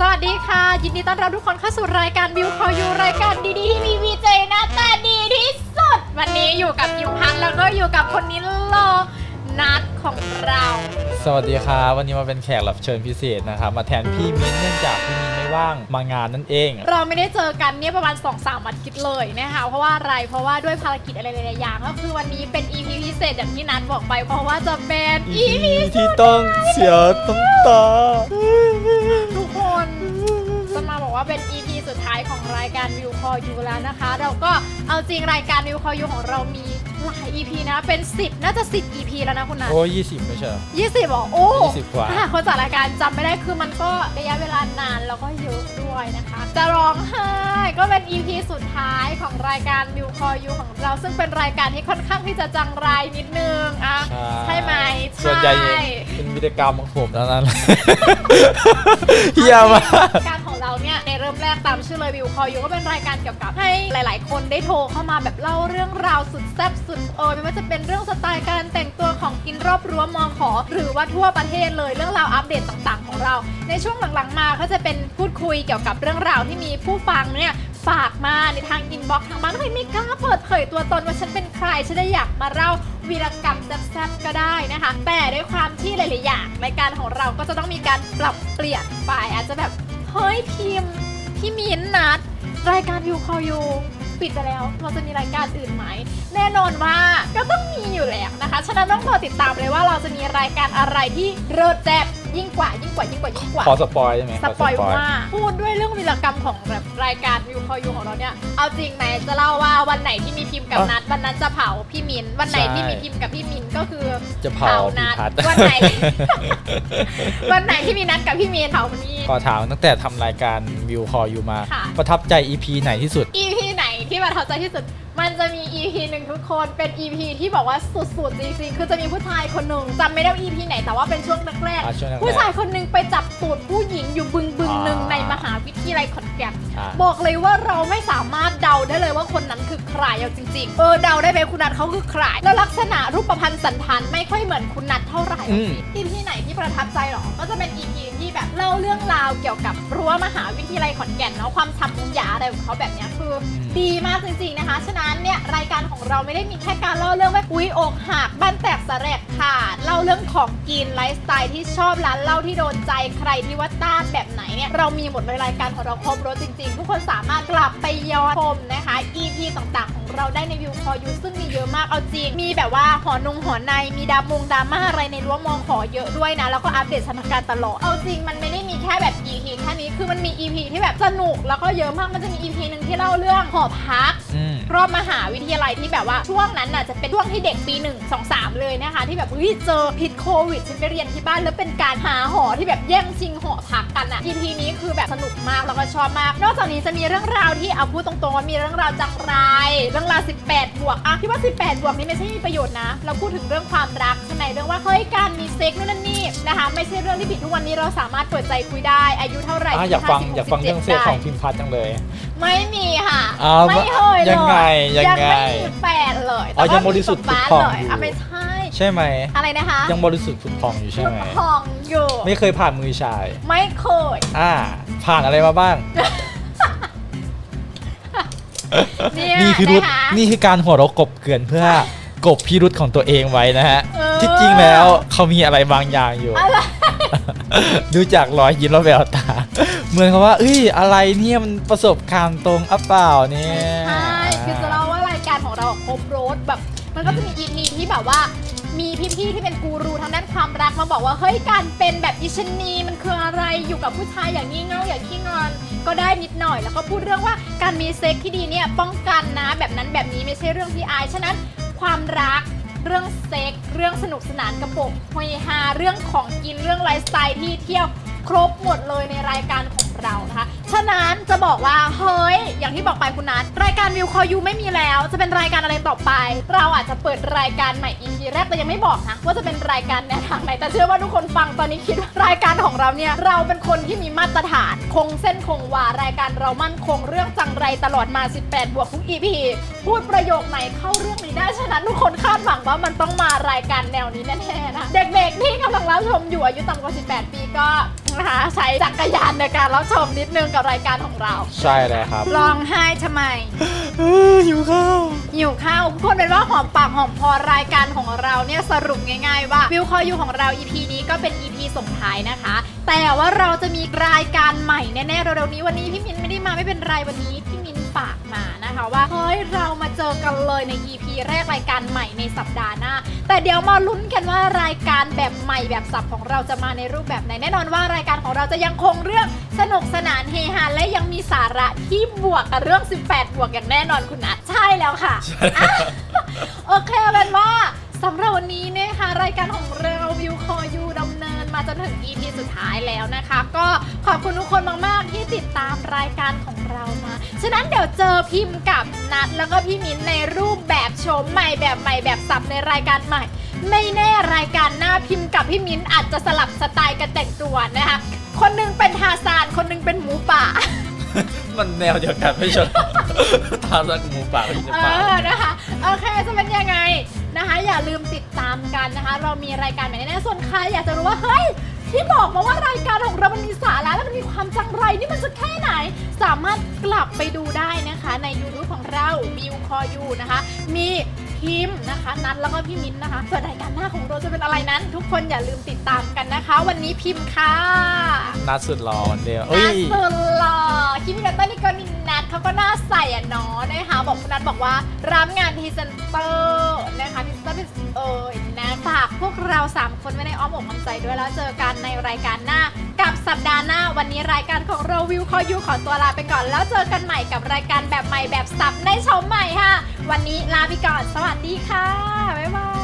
สวัสดีค่ะ ยินดีต้อนรับทุกคนเข้าสู่รายการบิวคอยูรายการดีๆที่มีวีเจหน้าตาดีที่สุด วันนี้อยู่กับยิวพัทแล้วก็อยู่กับคนนี้โลนัดของเรา สวัสดีครับวันนี้มาเป็นแขกรับเชิญพิเศษนะครับ มาแทนพี่มิ้นท์เนื่องจากพี่มิ้นท์ไม่ว่างมางานนั่นเอง เราไม่ได้เจอกันเนี่ยประมาณ2อสามอาทิตย์เลยนะคะเพราะว่าอะไรเพราะว่าด้วยภารกิจอะไรหลายๆอย่างก็คือวันนี้เป็น EP พิเศษอย่างที่นัดบอกไป เพราะว่าจะเป็น EP ที่ต้องเสียต้องตา ว่าเป็น EP สุดท้ายของรายการวิวคอยูแล้วนะคะ เราก็เอาจริงรายการวิวคอยูของเรามีหลาย EP นะเป็น 10 น่าจะ 10 EP แล้วนะคุณนัทโอ้ยี่สิบไม่ใช่เหรอ ยี่สิบบอกโอ้20กว่า ถ้หคนจัดรายการจำไม่ได้คือมันก็ระยะเวลานานแล้วก็เยอะด้วยนะคะ จะร้องไห้ก็เป็น EP สุดท้ายของรายการวิวคอยูของเรา ซึ่งเป็นรายการที่ค่อนข้างที่จะจังไรนิดนึงอะใช่ไหมส่วนใหญ่ช่ เป็นวิธีกรรมของผมเท่านั้น เฮียมาก การของเราเนี่ยในเริ่มแรกตามชื่อเลยวิวคอยูก็เป็นรายการเกี่ยวกับให้หลาย ๆ คนได้โทรเข้ามาแบบเล่าเรื่องราวสุดแซ่บสุดเออไม่ว่าจะเป็นเรื่องสไตล์การแต่งตัวของกินรอบรั้วมอขอ หรือว่าทั่วประเทศเลยเรื่องราวอัปเดตต่าง ๆ ของเรา ในช่วงหลัง ๆ มาก็จะเป็นพูดคุยเกี่ยวกับเรื่องราวที่มีผู้ฟังเนี่ยฝากมาในทางอินบ็อกซ์ทางบ้านเฮ้ยไม่กล้าเปิดเผยตัวตนว่าฉันเป็นใครฉันได้อยากมาเล่าวีรกรรมแซ่บๆก็ได้นะคะ แต่ด้วยความที่หลายๆอย่างรายการของเราก็จะต้องมีการปรับเปลี่ยนไปอาจจะแบบเฮ้ยพิมพ์ พี่มิ้นท์นัด รายการวิวคอยูปิดไปแล้ว เราจะมีรายการอื่นไหม แน่นอนว่าก็ต้องมีอยู่แล้วนะคะ ฉะนั้นต้องรอติดตามเลยว่าเราจะมีรายการอะไรที่เริดแซ่บ ยิ่งกว่ายิ่งกว่ายิ่งกว่ายิ่งกว่า ขอสปอยได้ไหมสขปอยว่า พูดด้วยเรื่องวีรกรรมของแบบรายการวิวคอยูของเราเนี่ย เอาจริงไหมจะเล่าว่าวันไหนที่มีพิมพ์กับนัดวันนั้นจะเผาพี่มิน วันไหนที่มีพิมพ์กับพี่มินก็คือจะเผานัพี่ดพัดวันไหน วันไหนที่มีนัดกับพี่มินเผาคนนี้ขอถามตั้งแต่ทำรายการวิวคออยู่มาค่ะประทับใจ EP ไหนที่สุด EP ไหนที่ประทับใจที่สุด มันจะมี EP หนึ่งทุกคนเป็น EP ที่บอกว่าสุดๆจริงๆคือจะมีผู้ชายคนหนึ่งจำไม่ได้ว่า EP ไหนแต่ว่าเป็นช่วงแรกอ่าช่วงแรกๆผู้ชายคนหนึ่งไปจับตูดผู้หญิงอยู่บึงบึงๆหนึ่งอ่าในมหาวิทยาลัยขอนแก่นอ่า บอกเลยว่าเราไม่สามารถเดาได้เลยว่าคนนั้นคือใครเอาจริงๆเออเดาได้ไหมคุณนัทเขาคือใครแล้วลักษณะรูปพรรณสันฐานไม่ค่อยเหมือนคุณนัทเท่าไหร่ อืม อีพีไหนที่ประทับใจหรอ ก็จะเป็น EP ที่แบบเล่าเรื่องราวเกี่ยวกับรั้วมหาวิทยาลัยขอนแก่นเนาะความฉ่ำมุงหยาอะไรของเขาแบบเนี้ยคืออมดีมากจริงๆนะคะ ฉะนั้น เราไม่ได้มีแค่การเล่าเรื่องว่าอุ้ยอกหักบ้านแตกสะแรกขาดเล่าเรื่องของกินไลฟ์สไตล์ที่ชอบร้านเหล้าที่โดนใจใครที่ว่าต้านแบบไหนเนี่ยเรามีหมดเลยรายการของเราครบรถจริงๆ ทุกคนสามารถกลับไปย้อนชมนะคะ EP ต่างๆ ของเราได้ในวิวคอยูซึ่งมีเยอะมากเอาจริง มีแบบว่าหอนงหอในมีดามงดราม่าอะไรในรั้วมองขอเยอะด้วยนะแล้วก็อัปเดตสถานการณ์ตลอดเอาจริงมันไม่ได้มีแค่แบบ EP แค่นี้คือมันมี EP ที่แบบสนุกแล้วก็เยอะมากมันจะมี EP หนึ่งที่เล่าเรื่องหอพัก รอบมหาวิทยาลัยที่แบบว่าช่วงนั้นน่ะจะเป็นช่วงที่เด็กปี 1 2 3 เลยนะคะ ที่แบบเฮ้ยเจอพิษโควิดฉันไปเรียนที่บ้านแล้วเป็นการหาหอที่แบบแย่งชิงหอพักกันอะ EP นี้คือแบบสนุกมากแล้วก็ชอบมาก นอกจากนี้จะมีเรื่องราวที่เอาพูดตรงๆว่ามีเรื่องราวจังไร เรื่องราว 18 บวกอะที่ว่า 18 บวกนี่ไม่ใช่มีประโยชน์นะ เราพูดถึงเรื่องความรักใช่ไหมเรื่องว่าเฮ้ยการมีเซ็กนู่นนั่นนี่นะคะ ไม่ใช่เรื่องที่ผิดทุกวันนี้เราสามารถเปิดใจคุยได้อายุเท่าไหร่อะอยากฟัง15อยากฟังเรื่องเซ็ก17ของพิมพัดจังเลย ไม่มีค่ะ อ้าวไม่เคยเลยยังไงยังไงไม่มีแฟนเลยอ๋อแต่ว่ายังบริสุทธิ์มีผุดผ่องเลยอยู่อะไม่ใช่ใช่ไหมอะไรนะคะยังบริสุทธิ์ผุดพองอยู่ใช่ไหมพองอยู่ไม่เคยผ่านมือชาย ไม่เคยอ่า ผ่านอะไรมาบ้างเนี่ยนี่คือรุษนะคะนี่คือการหัวเราะกบเกลื่อนเพื่อกบพิรุษของตัวเองไว้นะฮะเออที่จริงแล้วเขามีอะไรบางอย่างอยู่อะไรดูจากรอยยิ้มและแววตา เหมือนกับว่าเอ้ยอะไรเนี่ยมันประสบการณ์ตรงอัปเปล่าเนี่ยใช่คือจะเล่าว่ารายการของเราครบรถแบบ มันก็จะมี EP ที่แบบว่า มีพี่ๆที่เป็นกูรูทางด้านความรักมาบอกว่าเฮ้ยการเป็นแบบอิชนีมันคืออะไรอยู่กับผู้ชายอย่างงี่เง่าอย่างขี้งอน ก็ได้นิดหน่อยแล้วก็พูดเรื่องว่าการมีเซ็กที่ดีเนี่ยป้องกันนะแบบนั้นแบบนี้ไม่ใช่เรื่องที่อายฉะนั้นความรักเรื่องเซ็ก เรื่องสนุกสนานกระปกฮยฮาเรื่องของกิน เรื่องไลฟ์สไตล์ที่เที่ยว ครบหมดเลยในรายการของเรานะคะ ฉะนั้นจะบอกว่าเฮ้ยอย่างที่บอกไปคุณนัทรายการวิวคอยูไม่มีแล้ว จะเป็นรายการอะไรต่อไป เราอาจจะเปิดรายการใหม่ EP แรกแต่ยังไม่บอกนะว่าจะเป็นรายการแนวทางไหนแต่เชื่อว่าทุกคนฟังตอนนี้คิดว่ารายการของเราเนี่ยเราเป็น คนที่มีมาตรฐาน คงเส้นคงวารายการเรามั่นคงเรื่องจังไรตลอดมา 18 บวกทุก EP พูดประโยคไหนเข้าเรื่องนี้ได้ ฉะนั้นทุกคนคาดหวังว่ามันต้องมารายการแนวนี้แน่ๆนะ เด็กๆที่กำลังรับชมอยู่อายุต่ำกว่า 18 ปีก็นะคะใช้จักรยานในการรับชมนิดนึงกับรายการของเรา ใช่เลยครับร้องไห้ทำไมเออหิวข้าวหิวข้าวพูดเป็นว่าหอมปากหอมคอรายการของเราเนี่ยสรุปง่ายๆว่าวิวคอยูของเรา EP นี้ก็เป็น EP ส่งท้ายนะคะ แต่ว่าเราจะมีรายการใหม่แน่ๆเร็วๆนี้วันนี้พี่มินไม่ได้มาไม่เป็นไรวันนี้พี่มินฝากมานะคะว่าเฮ้ยเรามาเจอกันเลยใน EP แรกรายการใหม่ในสัปดาห์หน้า แต่เดี๋ยวมาลุ้นกันว่ารายการแบบใหม่แบบสับของเราจะมาในรูปแบบไหนแน่นอนว่ารายการของเราจะยังคงเรื่องสนุกสนานเฮฮาและยังมีสาระที่บวกกับเรื่อง 18 บวกอย่างแน่นอนคุณนัทใช่แล้วค่ะ โอเคเอาเป็นว่า สำหรับวันนี้นะคะรายการของเราวิวคอยูดำเนินมาจนถึง EP สุดท้ายแล้วนะคะ ก็ขอบคุณทุกคนมาก ๆ ที่ติดตามรายการของเรามา ฉะนั้นเดี๋ยวเจอพิมพ์กับนัดแล้วก็พี่มิ้นในรูปแบบโฉมใหม่แบบใหม่แบบสับในรายการใหม่ ไม่แน่รายการหน้าพิมพ์กับพี่มิ้นอาจจะสลับสไตล์กันแต่งตัวนะคะ คนหนึงเป็นทาซานคนหนึงเป็นหมูป่า มันแนวเดียวกันไม่ใช่เหรอทาสักหมูป่าไม่ใช่เอป่าอนะคะโอเคจะเป็นยังไงนะคะ อย่าลืมติดตามกันนะคะ เรามีรายการใหม่แน่ๆส่วนใครอยากจะรู้ว่าเฮ้ยที่บอกมาว่ารายการของเรามันมีสาระและมันมีความจังไรนี่มันจะแค่ไหน สามารถกลับไปดูได้นะคะ ใน YouTube ของเราบิวคอยูนะคะ มีพิมพ์นะคะนัดแล้วก็พี่มิ้นท์นะคะส่วนรายการหน้าของเราจะเป็นอะไรนั้น ทุกคนอย่าลืมติดตามกันนะคะ วันนี้พิมพ์ค่ะนัดสุดหล่อวันเดียวเอ้น่ายสุดหล่อ คิมิกาเตอร์นี่ก็นินนัทเขาก็น่าใส่อะเนาะนะคะบอกคุณนัทบอกว่ารับงานพรีเซนเตอร์นะคะพรีเซนเตอร์เป็นเอ่ยนะฝากพวกเรา3คนไว้ในอ้อมอกอ้อมใจด้วยแล้วเจอกันในรายการหน้า กับสัปดาห์หน้าวันนี้รายการของเราวิวคอยูขอตัวลาไปก่อน แล้วเจอกันใหม่กับรายการแบบใหม่แบบสับในชมใหม่ค่ะ วันนี้ลาไปก่อนสวัสดีค่ะบ๊ายบาย